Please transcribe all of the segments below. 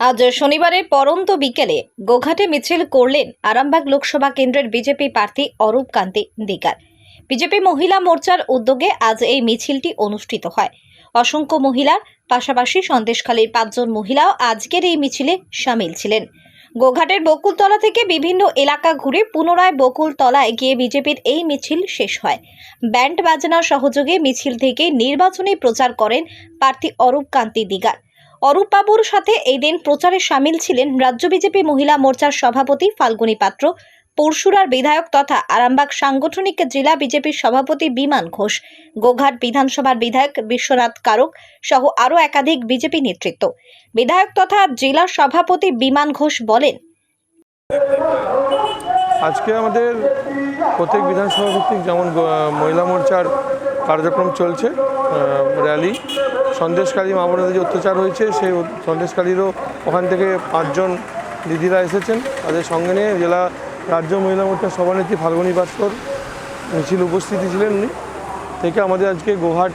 আজ শনিবারের পরন্ত বিকেলে গোঘাটে মিছিল করলেন আরামবাগ লোকসভা কেন্দ্রের বিজেপি প্রার্থী অরূপ কান্তি দিগার। বিজেপি মহিলা মোর্চার উদ্যোগে আজ এই মিছিলটি অনুষ্ঠিত হয়। অসংখ্য মহিলার পাশাপাশি সন্দেশখালীর পাঁচজন মহিলাও আজকের এই মিছিলে সামিল ছিলেন। গোঘাটের বকুলতলা থেকে বিভিন্ন এলাকা ঘুরে পুনরায় বকুলতলায় গিয়ে বিজেপির এই মিছিল শেষ হয়। ব্যান্ড বাজনার সহযোগে মিছিল থেকে নির্বাচনী প্রচার করেন প্রার্থী অরূপ কান্তি দিগার। অরূপ বাবুর সাথে এই দিন প্রচারে সামিল ছিলেন রাজ্য বিজেপি মহিলা মোর্চার সভাপতি ফাল্গুনী পাত্র, পরশুরার বিধায়ক তথা আরামবাগ সাংগঠনিক জেলা বিজেপির সভাপতি বিমান ঘোষ, গোঘাট বিধানসভার বিধায়ক বিশ্বনাথ কারক সহ আরও একাধিক বিজেপি নেতৃত্ব। বিধায়ক তথা জেলা সভাপতি বিমান ঘোষ বলেন, আজকে আমাদের প্রত্যেক বিধানসভা ভিত্তিক যেমন মহিলা মোর্চার কার্যক্রম চলছে র্যালি সন্দেশকারী মা বোনেদের যে অত্যাচার হয়েছে, সেই সন্দেশকারীরও ওখান থেকে পাঁচজন দিদিরা এসেছেন। তাদের সঙ্গে নিয়ে জেলা রাজ্য মহিলা মোর্চার সভানেত্রী ফাল্গুনী ভাস্কর মিছিল উপস্থিতি ছিলেন উনি। থেকে আমাদের আজকে গোহাট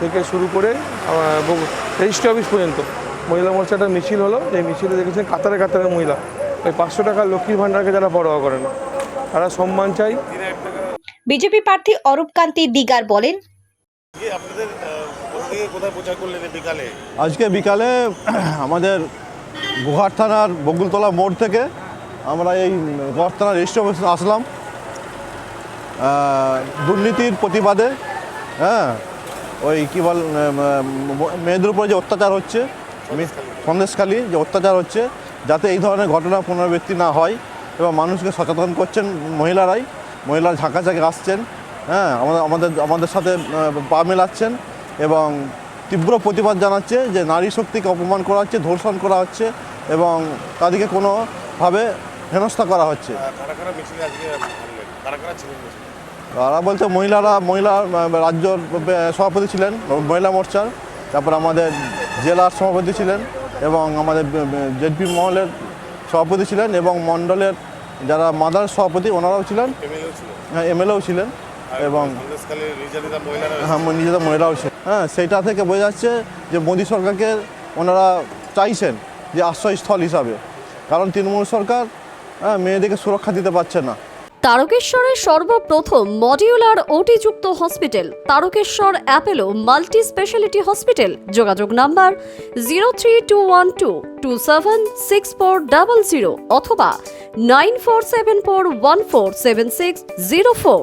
থেকে শুরু করে রেজিস্ট্রি অফিস পর্যন্ত মহিলা মোর্চাটা মিছিল হলো। এই মিছিলে দেখেছেন কাতারে কাতারে মহিলা। ওই পাঁচশো টাকা লক্ষ্মীর ভাণ্ডারকে যারা পরোয়া করে না, তারা সম্মান চাই। বিজেপি প্রার্থী অরূপ কান্তি দিগার বলেন আহ, কোথায় প্রচার করলেন বিকালে? আজকে বিকালে আমাদের গুহার থানার বকুলতলা মোড় থেকে আমরা এই গোহাট থানার রেজিস্ট্রি অফিসে আসলাম। দুর্নীতির প্রতিবাদে হ্যাঁ ওই কী বল মেয়েদের উপরে যে অত্যাচার হচ্ছে সন্দেশখালী যে অত্যাচার হচ্ছে যাতে এই ধরনের ঘটনা পুনরাবৃত্তি না হয় এবং মানুষকে সচেতন করছেন মহিলারাই মহিলারা ঝাঁকা ঝাঁকে আসছেন হ্যাঁ আমাদের আমাদের আমাদের সাথে পা মেলাচ্ছেন। এবং তীব্র প্রতিবাদ জানাচ্ছে যে নারী শক্তিকে অপমান করা হচ্ছে ধর্ষণ করা হচ্ছে এবং তাদেরকে কোনোভাবে হেনস্থা করা হচ্ছে? তারা বলতে মহিলারা মহিলা রাজ্যর সভাপতি ছিলেন মহিলা মোর্চার তারপর আমাদের জেলার সভাপতি ছিলেন এবং আমাদের জেডপি মহলের সভাপতি ছিলেন এবং মণ্ডলের যারা মাদার সভাপতি ওনারাও ছিলেন। এমএলএও ছিলেন। এবং হ্যাঁ নিজেদের মহিলাও ছিলেন হ্যাঁ সেইটা থেকে বোঝা যাচ্ছে যে মোদী সরকারকে ওনারা চাইছেন যে আশ্রয়স্থল হিসাবে। কারণ তৃণমূল সরকার হ্যাঁ, মেয়েদেরকে সুরক্ষা দিতে পারছে না। তারকেশ্বরের সর্বপ্রথম modular ওটিযুক্ত hospital Tarakeswar Apollo multi speciality hospital. যোগাযোগ number zero three two one two two seven six four double zero অথবা nine four seven four one four seven six zero four.